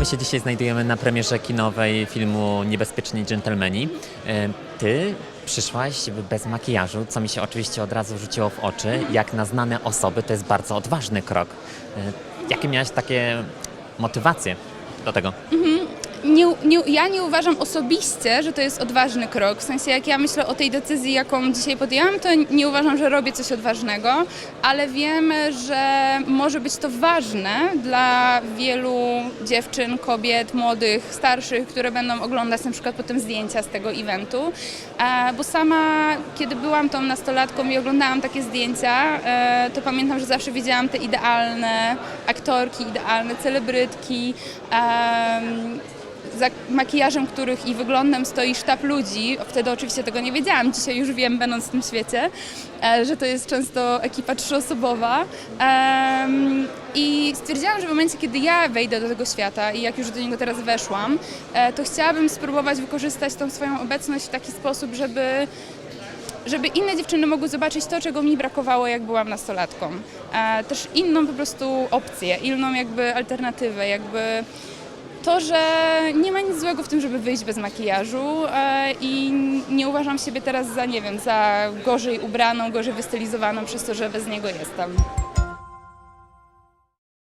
My się dzisiaj znajdujemy na premierze kinowej filmu Niebezpieczni Dżentelmeni. E, Ty przyszłaś bez makijażu, co mi się oczywiście od razu rzuciło w oczy. Jak na znane osoby to jest bardzo odważny krok. E, Jakie miałaś takie motywacje do tego? Nie, nie, ja nie uważam osobiście, że to jest odważny krok. W sensie, jak ja myślę o tej decyzji, jaką dzisiaj podjęłam, to nie uważam, że robię coś odważnego, ale wiem, że może być to ważne dla wielu dziewczyn, kobiet, młodych, starszych, które będą oglądać na przykład potem zdjęcia z tego eventu. E, Bo sama, kiedy byłam tą nastolatką i oglądałam takie zdjęcia, e, to pamiętam, że zawsze widziałam te idealne aktorki, idealne celebrytki. za makijażem których i wyglądem stoi sztab ludzi. Wtedy oczywiście tego nie wiedziałam, dzisiaj już wiem, będąc w tym świecie, e, że to jest często ekipa trzyosobowa. Em, Stwierdziłam, że w momencie, kiedy ja wejdę do tego świata i jak już do niego teraz weszłam, e, to chciałabym spróbować wykorzystać tą swoją obecność w taki sposób, żeby żeby inne dziewczyny mogły zobaczyć to, czego mi brakowało, jak byłam nastolatką. E, też inną po prostu opcję, inną jakby alternatywę, jakby to, że nie ma nic złego w tym, żeby wyjść bez makijażu e, i nie uważam siebie teraz za, nie wiem, za gorzej ubraną, gorzej wystylizowaną przez to, że bez niego jestem.